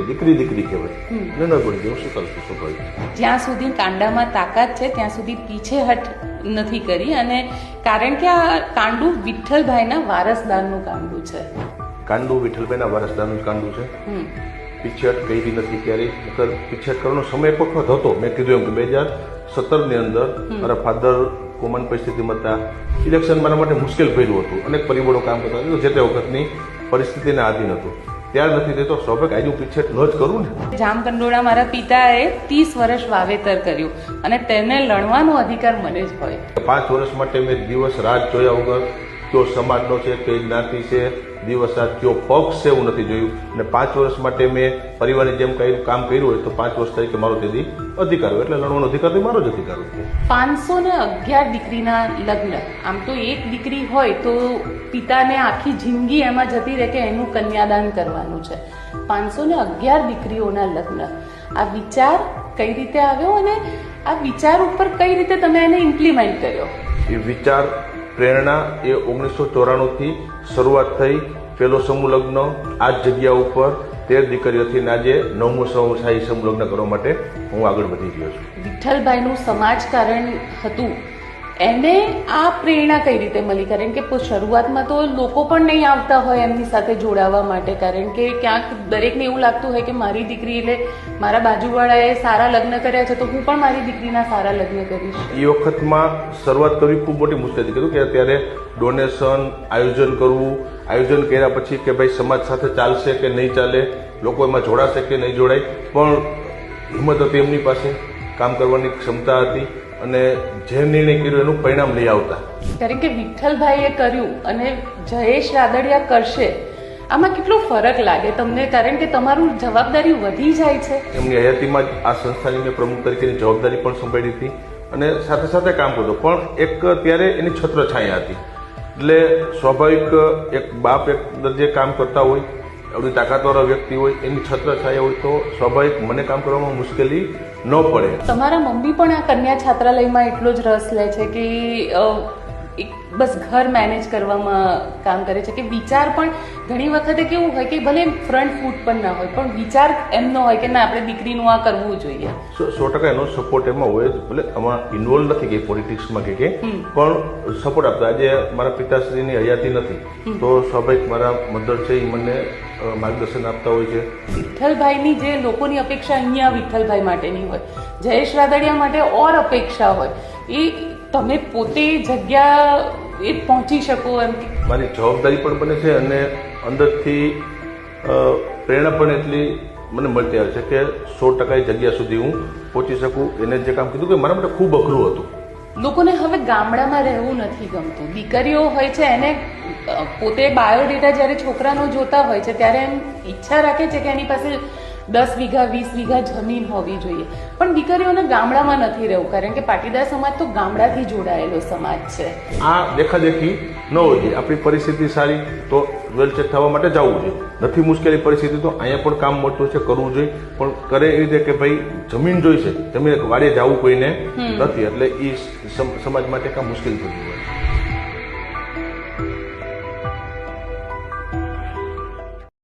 દીકરી દીકરી કહેવાય. ન ન હું શું કરું છું જ્યાં સુધી કાંડામાં તાકાત છે ત્યાં સુધી પીછેહટ નથી કરી અને કારણ કે આ કાંડુ વિઠ્ઠલભાઈના વારસદારનું કાંડુ છે. કાંડુ વિઠ્ઠલભાઈના વારસદારનું કાંડુ છે. પીછેહટ કરી નથી ક્યારેય નકર પીછેહટ કરવાનો સમય એક વખત હતો. મેં કીધું એમ કે બે હજાર સત્તરની અંદર મારા ફાધર કોમન પરિસ્થિતિમાં હતા. ઇલેક્શન મારા માટે મુશ્કેલ ભર્યું હતું. અનેક પરિબળો કામ કરતા હતા. જે તે વખતની પરિસ્થિતિને આધીન હતું. ત્યાર નથી તે તો સ્વાભાવિક આજુ પીછેટ ન જ કરું ને. જામકંડોળા મારા પિતાએ ત્રીસ વર્ષ વાવેતર કર્યું અને તેને લણવાનો અધિકાર મને જ હોય. પાંચ વર્ષ માટે મેં દિવસ રાત જોયા વગર કયો સમાજનો છે કઈ જ્ઞાતિ છે દિવસ રાત કયો પક્ષ છે એવું નથી જોયું. અને પાંચ વર્ષ માટે મેં પરિવારની જેમ કઈ કામ કર્યું હોય તો પાંચ વર્ષ તરીકે મારો તેથી અધિકાર એટલે લડવાનો અધિકાર મારો જ અધિકાર હોય. પાંચસો ને અગિયાર દીકરીના લગ્ન. આમ તો એક દીકરી હોય તો પિતાને આખી જિંદગી એમાં જતી રહે કે એનું કન્યાદાન કરવાનું છે. પાંચસો ને અગિયાર દીકરીઓના લગ્ન. આ વિચાર કઈ રીતે આવ્યો અને આ વિચાર ઉપર કઈ રીતે તમે એને ઇમ્પ્લિમેન્ટ કર્યો? એ વિચાર પ્રેરણા એ ઓગણીસો ચોરાણુંથી શરૂઆત થઈ. પેલો સમૂહ લગ્ન આ જ જગ્યા ઉપર તેર દીકરીઓથી આજે નવમું શાહી સમૂહ લગ્ન કરવા માટે હું આગળ વધી ગયો છું. વિઠ્ઠલભાઈનું સમાજકારણ હતું. એને આ પ્રેરણા કઈ રીતે મળી? કારણ કે શરૂઆતમાં તો લોકો પણ નહીં આવતા હોય એમની સાથે જોડાવા માટે. કારણ કે ક્યાંક દરેકને એવું લાગતું હોય કે મારી દીકરી એટલે મારા બાજુવાળાએ સારા લગ્ન કર્યા છે, તો હું પણ મારી દીકરીના સારા લગ્ન કરીશ. એ વખતમાં શરૂઆત કરવી ખૂબ મોટી મુશ્કેલ કીધું કે અત્યારે ડોનેશન આયોજન કરવું, આયોજન કર્યા પછી કે ભાઈ સમાજ સાથે ચાલશે કે નહીં ચાલે, લોકો એમાં જોડાશે કે નહીં જોડાય, પણ હિંમત હતી એમની પાસે, કામ કરવાની ક્ષમતા હતી. અને જે નિર્ણય કર્યો એનું પરિણામ લઈ આવતા. કારણ કે વિઠ્ઠલભાઈએ કર્યું અને જયેશ રાદડિયા કરશે આમાં કેટલો ફરક લાગે તમને? કારણ કે તમારું જવાબદારી વધી જાય છે. એમની હયાતીમાં જ આ સંસ્થાની મેં પ્રમુખ તરીકેની જવાબદારી પણ સંભાળી હતી અને સાથે સાથે કામ કરતો પણ એક ત્યારે એની છત્રછાયા હતી. એટલે સ્વાભાવિક એક બાપ એક દરજ્જે કામ કરતા હોય એવડી તાકાતવાળા વ્યક્તિ હોય એની છત્રછાયા હોય તો સ્વાભાવિક મને કામ કરવામાં મુશ્કેલી ન પડે. તમારા મમ્મી પણ આ કન્યા છાત્રાલયમાં એટલો જ રસ લે છે કે બસ ઘર મેનેજ કરવામાં કામ કરે છે કે વિચાર પણ ઘણી વખતે કેવું હોય કે ભલે ફ્રન્ટ ફૂટ પણ ના હોય પણ વિચાર એમનો હોય કે ના આપણે દીકરીનું આ કરવું જોઈએ. સો ટકા એનો સપોર્ટ એમાં હોય જ. ભલે આમાં ઇન્વોલ્વ નથી કે પોલિટિક્સમાં કે કે પણ સપોર્ટ આપતા. આજે મારા પિતાશ્રીની હયાતી નથી. તો સ્વાભાવિક મારા મધર છે એ મને માર્ગદર્શન આપતા હોય છે. વિઠ્ઠલભાઈની જે લોકોની અપેક્ષા અહીંયા વિઠ્ઠલભાઈ માટેની હોય જયેશ રાદડિયા માટે ઓર અપેક્ષા હોય એ તમે પોતે જગ્યા એ પહોંચી શકો એમ મારી જવાબદારી પણ બને છે અને અંદરથી પ્રેરણા પણ એટલી મને મળતી આવે છે કે સો ટકા જગ્યા સુધી હું પહોંચી શકું. એને જે કામ કીધું કે મારા માટે ખૂબ અઘરું હતું. લોકોને હવે ગામડામાં રહેવું નથી ગમતું. દીકરીઓ હોય છે એને પોતે બાયોડેટા જ્યારે છોકરાનો જોતા હોય છે ત્યારે એમ ઈચ્છા રાખે છે કે એની પાસે દસ વીઘા વીસ વીઘા જમીન હોવી જોઈએ. પણ દીકરીઓને ગામડામાં નથી રહેવું કારણ કે પાટીદાર સમાજ તો ગામડાથી જોડાયેલો સમાજ છે. આ દેખાદેખી ન હોવી જોઈએ. આપણી પરિસ્થિતિ સારી તો વેલચેક થવા માટે જવું જોઈએ. નથી મુશ્કેલી પરિસ્થિતિ તો અહીંયા પણ કામ મળતું છે કરવું જોઈએ. પણ કરે એ રીતે કે ભાઈ જમીન જોઈશે. જમીન વાડે જવું કોઈને નથી. એટલે એ સમાજ માટે કામ મુશ્કેલ થતું હોય.